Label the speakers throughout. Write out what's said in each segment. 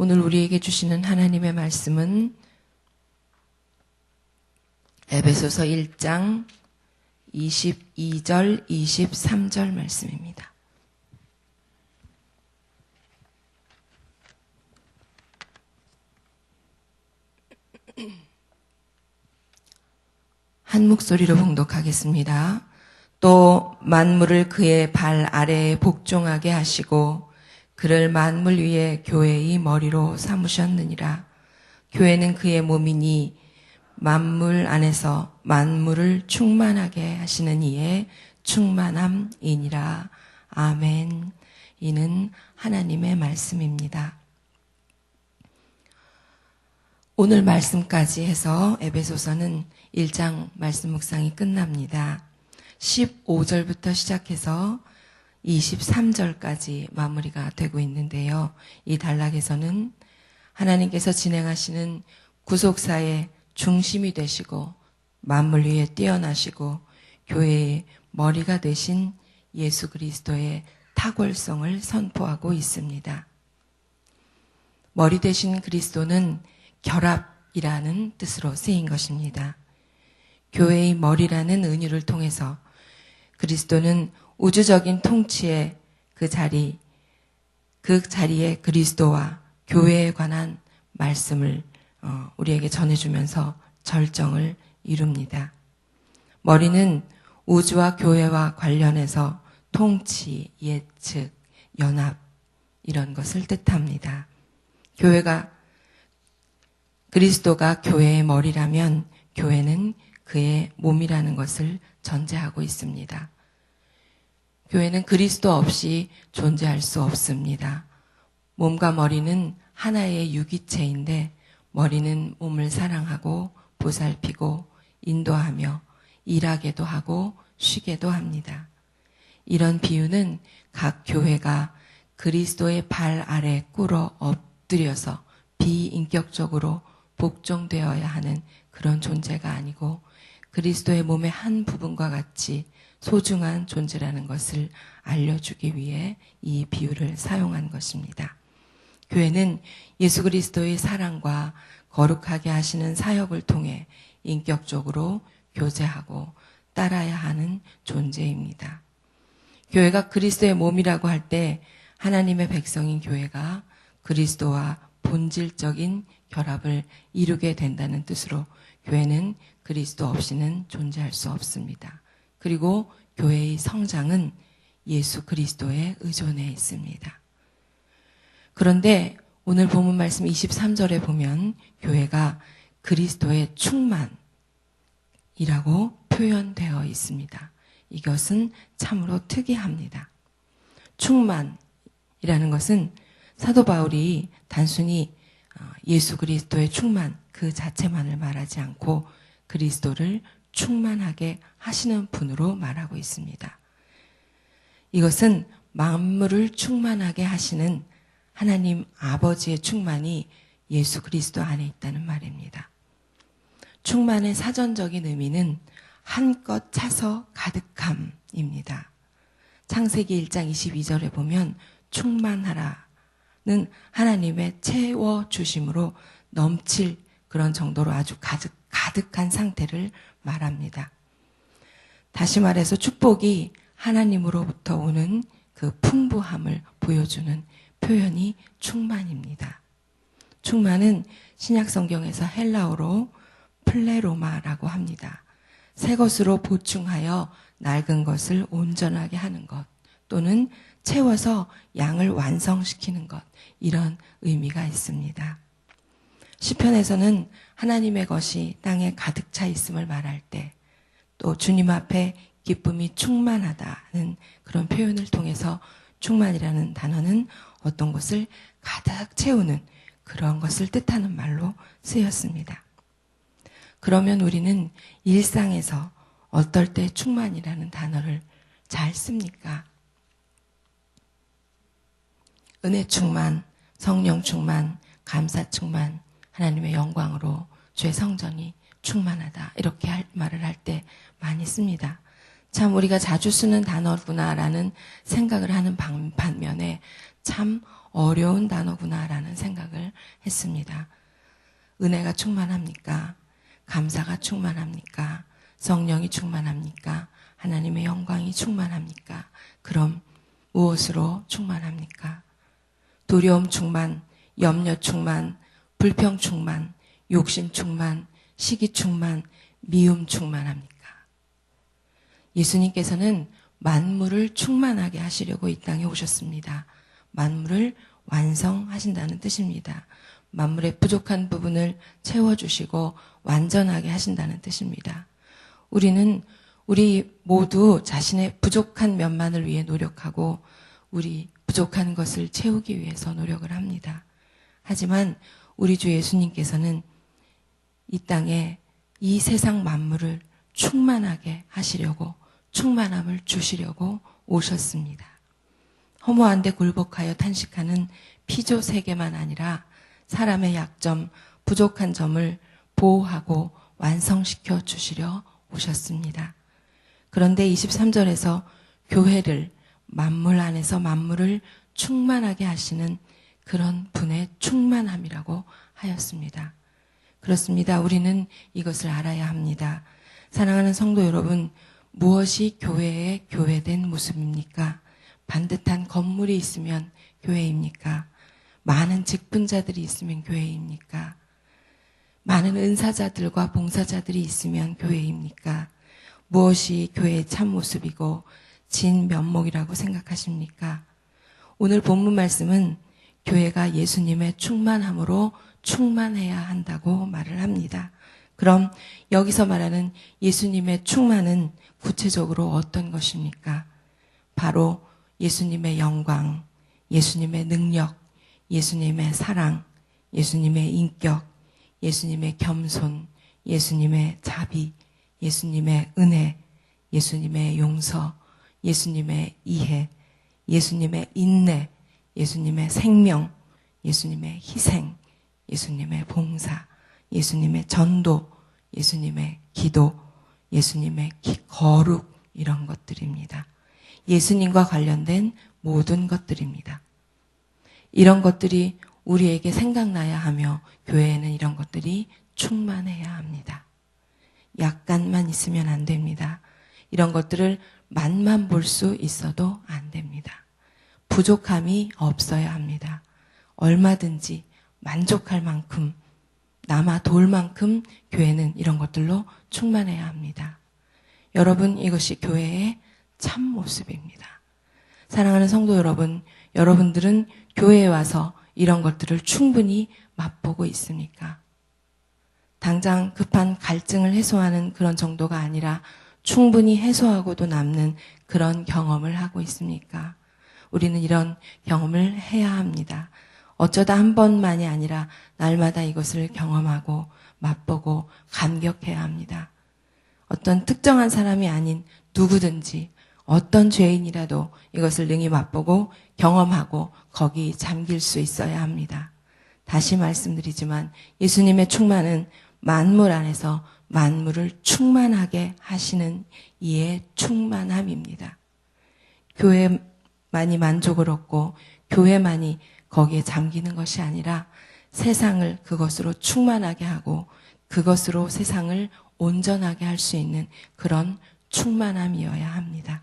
Speaker 1: 오늘 우리에게 주시는 하나님의 말씀은 에베소서 1장 22절, 23절 말씀입니다. 한 목소리로 봉독하겠습니다. 또 만물을 그의 발 아래에 복종하게 하시고 그를 만물 위에 교회의 머리로 삼으셨느니라. 교회는 그의 몸이니 만물 안에서 만물을 충만하게 하시는 이의 충만함이니라. 아멘. 이는 하나님의 말씀입니다. 오늘 말씀까지 해서 에베소서는 1장 말씀 묵상이 끝납니다. 15절부터 시작해서 23절까지 마무리가 되고 있는데요. 이 단락에서는 하나님께서 진행하시는 구속사의 중심이 되시고 만물 위에 뛰어나시고 교회의 머리가 되신 예수 그리스도의 탁월성을 선포하고 있습니다. 머리 되신 그리스도는 결합이라는 뜻으로 쓰인 것입니다. 교회의 머리라는 은유를 통해서 그리스도는 우주적인 통치의 그 자리, 그 자리에 그리스도와 교회에 관한 말씀을 어, 우리에게 전해주면서 절정을 이룹니다. 머리는 우주와 교회와 관련해서 통치, 예측, 연합, 이런 것을 뜻합니다. 교회가, 그리스도가 교회의 머리라면 교회는 그의 몸이라는 것을 전제하고 있습니다. 교회는 그리스도 없이 존재할 수 없습니다. 몸과 머리는 하나의 유기체인데 머리는 몸을 사랑하고 보살피고 인도하며 일하게도 하고 쉬게도 합니다. 이런 비유는 각 교회가 그리스도의 발 아래 꿇어 엎드려서 비인격적으로 복종되어야 하는 그런 존재가 아니고 그리스도의 몸의 한 부분과 같이 소중한 존재라는 것을 알려주기 위해 이 비유를 사용한 것입니다. 교회는 예수 그리스도의 사랑과 거룩하게 하시는 사역을 통해 인격적으로 교제하고 따라야 하는 존재입니다. 교회가 그리스도의 몸이라고 할 때 하나님의 백성인 교회가 그리스도와 본질적인 결합을 이루게 된다는 뜻으로 교회는 그리스도 없이는 존재할 수 없습니다. 그리고 교회의 성장은 예수 그리스도에 의존해 있습니다. 그런데 오늘 본문 말씀 23절에 보면 교회가 그리스도의 충만이라고 표현되어 있습니다. 이것은 참으로 특이합니다. 충만이라는 것은 사도 바울이 단순히 어, 예수 그리스도의 충만 그 자체만을 말하지 않고 그리스도를 충만하게 하시는 분으로 말하고 있습니다. 이것은 만물을 충만하게 하시는 하나님 아버지의 충만이 예수 그리스도 안에 있다는 말입니다. 충만의 사전적인 의미는 한껏 차서 가득함입니다. 창세기 1장 22절에 보면 충만하라는 하나님의 채워 주심으로 넘칠 그런 정도로 아주 가득, 가득한 상태를 말합니다. 다시 말해서 축복이 하나님으로부터 오는 그 풍부함을 보여주는 표현이 충만입니다. 충만은 신약 성경에서 헬라어로 플레로마라고 합니다. 새 것으로 보충하여 낡은 것을 온전하게 하는 것 또는 채워서 양을 완성시키는 것 이런 의미가 있습니다. 시편에서는 하나님의 것이 땅에 가득 차 있음을 말할 때 또 주님 앞에 기쁨이 충만하다는 그런 표현을 통해서 충만이라는 단어는 어떤 것을 가득 채우는 그런 것을 뜻하는 말로 쓰였습니다. 그러면 우리는 일상에서 어떨 때 충만이라는 단어를 잘 씁니까? 은혜 충만, 성령 충만, 감사 충만, 하나님의 영광으로 주의 성전이 충만하다. 이렇게 할, 말을 할 때 많이 씁니다. 참 우리가 자주 쓰는 단어구나라는 생각을 하는 반면에 참 어려운 단어구나라는 생각을 했습니다. 은혜가 충만합니까? 감사가 충만합니까? 성령이 충만합니까? 하나님의 영광이 충만합니까? 그럼 무엇으로 충만합니까? 두려움 충만, 염려 충만, 불평 충만, 욕심 충만, 시기 충만, 미움 충만합니까? 예수님께서는 만물을 충만하게 하시려고 이 땅에 오셨습니다. 만물을 완성하신다는 뜻입니다. 만물의 부족한 부분을 채워주시고 완전하게 하신다는 뜻입니다. 우리는 우리 모두 자신의 부족한 면만을 위해 노력하고 우리 부족한 것을 채우기 위해서 노력을 합니다. 하지만 우리 주 예수님께서는 이 땅에 이 세상 만물을 충만하게 하시려고 충만함을 주시려고 오셨습니다. 허무한데 굴복하여 탄식하는 피조 세계만 아니라 사람의 약점, 부족한 점을 보호하고 완성시켜 주시려 오셨습니다. 그런데 23절에서 교회를 만물 안에서 만물을 충만하게 하시는 그런 분의 충만함이라고 하였습니다. 그렇습니다. 우리는 이것을 알아야 합니다. 사랑하는 성도 여러분, 무엇이 교회의 교회된 모습입니까? 반듯한 건물이 있으면 교회입니까? 많은 직분자들이 있으면 교회입니까? 많은 은사자들과 봉사자들이 있으면 교회입니까? 무엇이 교회의 참 모습이고 진 면목이라고 생각하십니까? 오늘 본문 말씀은 교회가 예수님의 충만함으로 충만해야 한다고 말을 합니다. 그럼 여기서 말하는 예수님의 충만은 구체적으로 어떤 것입니까? 바로 예수님의 영광, 예수님의 능력, 예수님의 사랑, 예수님의 인격, 예수님의 겸손, 예수님의 자비, 예수님의 은혜, 예수님의 용서, 예수님의 이해, 예수님의 인내, 예수님의 생명, 예수님의 희생, 예수님의 봉사, 예수님의 전도, 예수님의 기도, 예수님의 거룩 이런 것들입니다. 예수님과 관련된 모든 것들입니다. 이런 것들이 우리에게 생각나야 하며 교회에는 이런 것들이 충만해야 합니다. 약간만 있으면 안 됩니다. 이런 것들을 맛만 볼 수 있어도 안 됩니다. 부족함이 없어야 합니다. 얼마든지 만족할 만큼 남아 돌 만큼 교회는 이런 것들로 충만해야 합니다. 여러분, 이것이 교회의 참 모습입니다. 사랑하는 성도 여러분, 여러분들은 교회에 와서 이런 것들을 충분히 맛보고 있습니까? 당장 급한 갈증을 해소하는 그런 정도가 아니라 충분히 해소하고도 남는 그런 경험을 하고 있습니까? 우리는 이런 경험을 해야 합니다. 어쩌다 한 번만이 아니라 날마다 이것을 경험하고 맛보고 감격해야 합니다. 어떤 특정한 사람이 아닌 누구든지 어떤 죄인이라도 이것을 능히 맛보고 경험하고 거기 잠길 수 있어야 합니다. 다시 말씀드리지만 예수님의 충만은 만물 안에서 만물을 충만하게 하시는 이의 충만함입니다. 교회 만이 만족을 얻고 교회만이 거기에 잠기는 것이 아니라 세상을 그것으로 충만하게 하고 그것으로 세상을 온전하게 할 수 있는 그런 충만함이어야 합니다.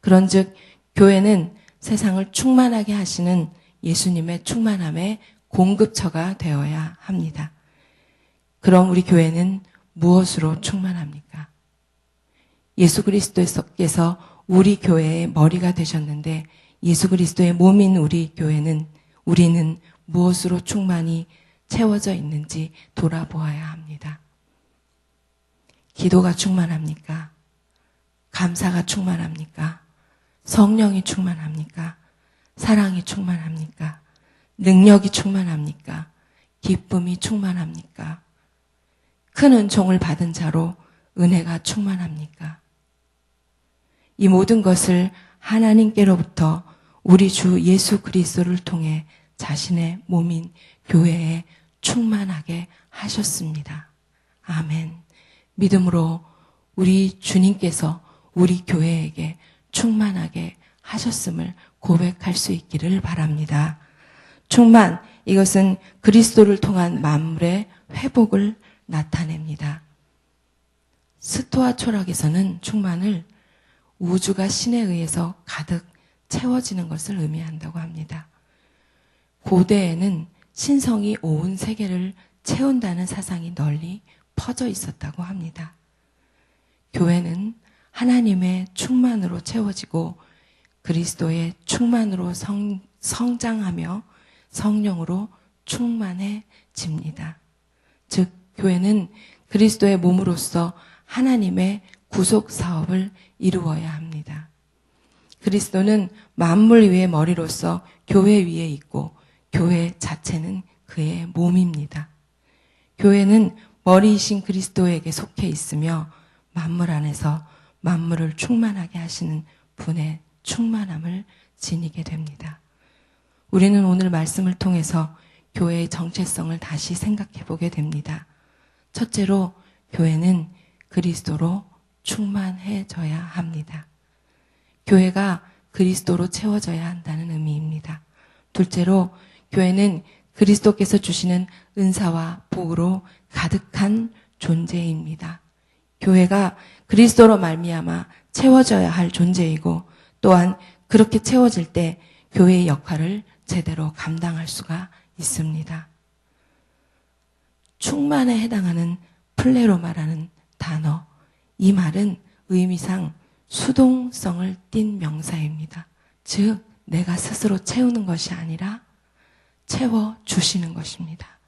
Speaker 1: 그런즉 교회는 세상을 충만하게 하시는 예수님의 충만함의 공급처가 되어야 합니다. 그럼 우리 교회는 무엇으로 충만합니까? 예수 그리스도께서 우리 교회의 머리가 되셨는데 예수 그리스도의 몸인 우리 교회는 우리는 무엇으로 충만히 채워져 있는지 돌아보아야 합니다. 기도가 충만합니까? 감사가 충만합니까? 성령이 충만합니까? 사랑이 충만합니까? 능력이 충만합니까? 기쁨이 충만합니까? 큰 은총을 받은 자로 은혜가 충만합니까? 이 모든 것을 하나님께로부터 우리 주 예수 그리스도를 통해 자신의 몸인 교회에 충만하게 하셨습니다. 아멘. 믿음으로 우리 주님께서 우리 교회에게 충만하게 하셨음을 고백할 수 있기를 바랍니다. 충만 이것은 그리스도를 통한 만물의 회복을 나타냅니다. 스토아 철학에서는 충만을 우주가 신에 의해서 가득 채워지는 것을 의미한다고 합니다. 고대에는 신성이 온 세계를 채운다는 사상이 널리 퍼져 있었다고 합니다. 교회는 하나님의 충만으로 채워지고 그리스도의 충만으로 성, 성장하며 성령으로 충만해집니다. 즉, 교회는 그리스도의 몸으로서 하나님의 구속 사업을 이루어야 합니다. 그리스도는 만물 위의 머리로서 교회 위에 있고 교회 자체는 그의 몸입니다. 교회는 머리이신 그리스도에게 속해 있으며 만물 안에서 만물을 충만하게 하시는 분의 충만함을 지니게 됩니다. 우리는 오늘 말씀을 통해서 교회의 정체성을 다시 생각해 보게 됩니다. 첫째로 교회는 그리스도로 충만해져야 합니다. 교회가 그리스도로 채워져야 한다는 의미입니다. 둘째로 교회는 그리스도께서 주시는 은사와 복으로 가득한 존재입니다. 교회가 그리스도로 말미암아 채워져야 할 존재이고 또한 그렇게 채워질 때 교회의 역할을 제대로 감당할 수가 있습니다. 충만에 해당하는 플레로 말하는 단어. 이 말은 의미상 수동성을 띤 명사입니다. 즉, 내가 스스로 채우는 것이 아니라 채워 주시는 것입니다.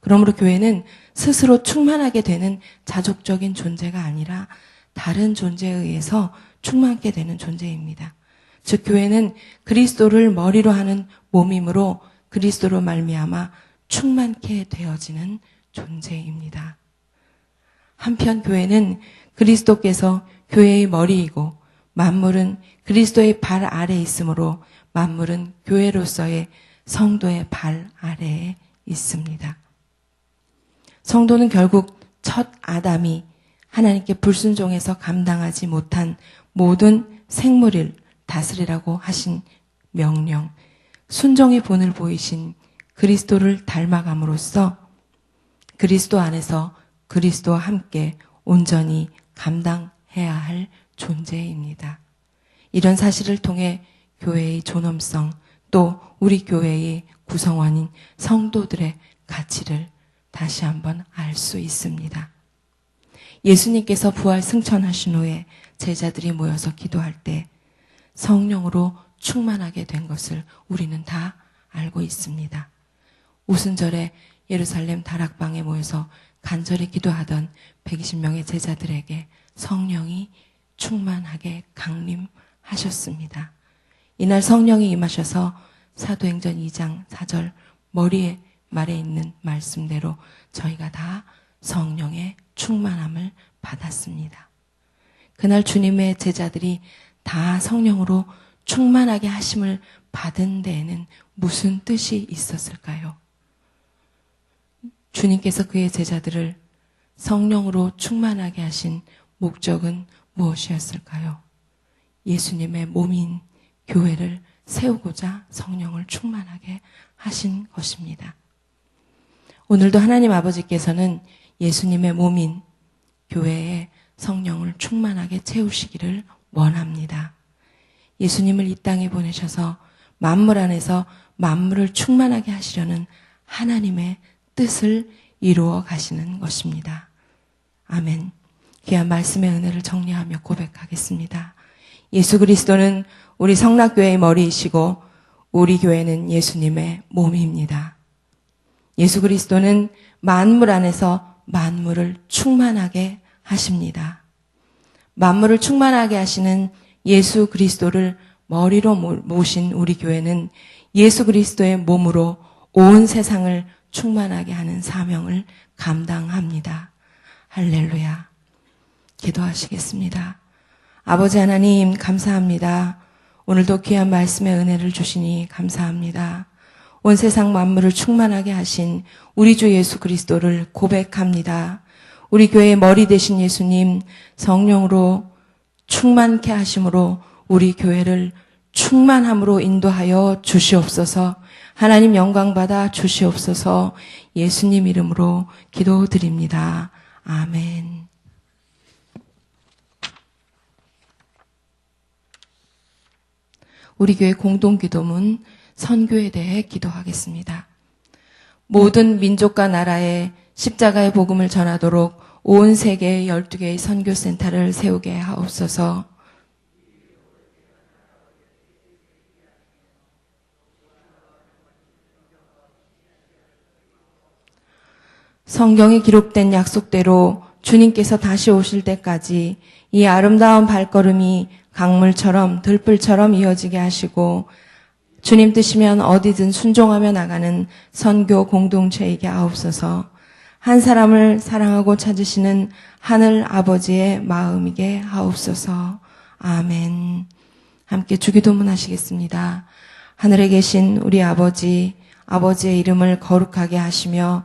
Speaker 1: 그러므로 교회는 스스로 충만하게 되는 자족적인 존재가 아니라 다른 존재에 의해서 충만하게 되는 존재입니다. 즉 교회는 그리스도를 머리로 하는 몸이므로 그리스도로 말미암아 충만케 되어지는 존재입니다. 한편 교회는 그리스도께서 교회의 머리이고 만물은 그리스도의 발 아래에 있으므로 만물은 교회로서의 성도의 발 아래에 있습니다. 성도는 결국 첫 아담이 하나님께 불순종해서 감당하지 못한 모든 생물을 다스리라고 하신 명령, 순종의 본을 보이신 그리스도를 닮아감으로써 그리스도 안에서 그리스도와 함께 온전히 감당해야 할 존재입니다. 이런 사실을 통해 교회의 존엄성 또 우리 교회의 구성원인 성도들의 가치를 다시 한번 알 수 있습니다. 예수님께서 부활 승천하신 후에 제자들이 모여서 기도할 때 성령으로 충만하게 된 것을 우리는 다 알고 있습니다. 우순절에 예루살렘 다락방에 모여서 간절히 기도하던 120명의 제자들에게 성령이 충만하게 강림하셨습니다. 이날 성령이 임하셔서 사도행전 2장 4절 머리에 말에 있는 말씀대로 저희가 다 성령의 충만함을 받았습니다. 그날 주님의 제자들이 다 성령으로 충만하게 하심을 받은 데에는 무슨 뜻이 있었을까요? 주님께서 그의 제자들을 성령으로 충만하게 하신 목적은 무엇이었을까요? 예수님의 몸인 교회를 세우고자 성령을 충만하게 하신 것입니다. 오늘도 하나님 아버지께서는 예수님의 몸인 교회에 성령을 충만하게 채우시기를 원합니다. 예수님을 이 땅에 보내셔서 만물 안에서 만물을 충만하게 하시려는 하나님의 뜻을 이루어 가시는 것입니다. 아멘. 귀한 말씀의 은혜를 정리하며 고백하겠습니다. 예수 그리스도는 우리 성락교회의 머리이시고 우리 교회는 예수님의 몸입니다. 예수 그리스도는 만물 안에서 만물을 충만하게 하십니다. 만물을 충만하게 하시는 예수 그리스도를 머리로 모신 우리 교회는 예수 그리스도의 몸으로 온 세상을 충만하게 하는 사명을 감당합니다. 할렐루야. 기도하시겠습니다. 아버지 하나님, 감사합니다. 오늘도 귀한 말씀의 은혜를 주시니 감사합니다. 온 세상 만물을 충만하게 하신 우리 주 예수 그리스도를 고백합니다. 우리 교회의 머리 되신 예수님 성령으로 충만케 하심으로 우리 교회를 충만함으로 인도하여 주시옵소서 하나님 영광 받아 주시옵소서 예수님 이름으로 기도드립니다. 아멘. 우리 교회 공동 기도문 선교에 대해 기도하겠습니다. 모든 민족과 나라에 십자가의 복음을 전하도록 온 세계에 12개의 선교센터를 세우게 하옵소서. 성경에 기록된 약속대로 주님께서 다시 오실 때까지 이 아름다운 발걸음이 강물처럼 들불처럼 이어지게 하시고 주님 뜻이면 어디든 순종하며 나가는 선교 공동체이게 하옵소서. 한 사람을 사랑하고 찾으시는 하늘 아버지의 마음이게 하옵소서. 아멘. 함께 주기도문 하시겠습니다. 하늘에 계신 우리 아버지 아버지의 이름을 거룩하게 하시며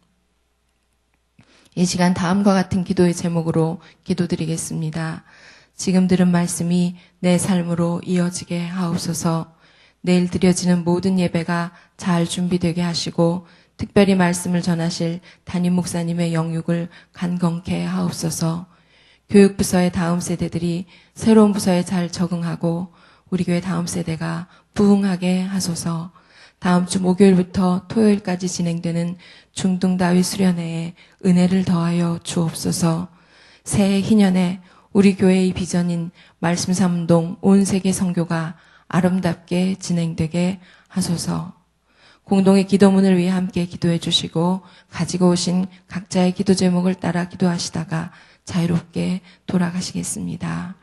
Speaker 1: 이 시간 다음과 같은 기도의 제목으로 기도드리겠습니다. 지금 들은 말씀이 내 삶으로 이어지게 하옵소서. 내일 드려지는 모든 예배가 잘 준비되게 하시고 특별히 말씀을 전하실 담임 목사님의 영육을 간건케 하옵소서. 교육부서의 다음 세대들이 새로운 부서에 잘 적응하고 우리 교회 다음 세대가 부흥하게 하소서. 다음 주 목요일부터 토요일까지 진행되는 중등다위 수련회에 은혜를 더하여 주옵소서. 새해 희년에 우리 교회의 비전인 말씀 삼동 온 세계 선교가 아름답게 진행되게 하소서. 공동의 기도문을 위해 함께 기도해 주시고 가지고 오신 각자의 기도 제목을 따라 기도하시다가 자유롭게 돌아가시겠습니다.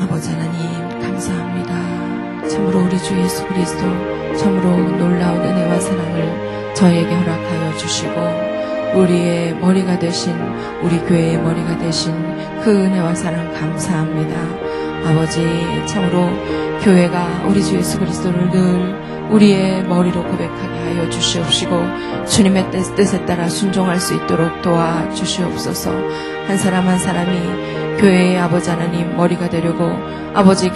Speaker 1: 아버지 하나님 감사합니다. 참으로 우리 주 예수 그리스도 참으로 놀라운 은혜와 사랑을 저에게 허락하여 주시고 우리의 머리가 되신 우리 교회의 머리가 되신 그 은혜와 사랑 감사합니다. 아버지 참으로 교회가 우리 주 예수 그리스도를 늘 우리의 머리로 고백하게 하여 주시옵시고 주님의 뜻- 뜻에 따라 순종할 수 있도록 도와 주시옵소서 한 사람 한 사람이 교회의 아버지 하나님 머리가 되려고 아버지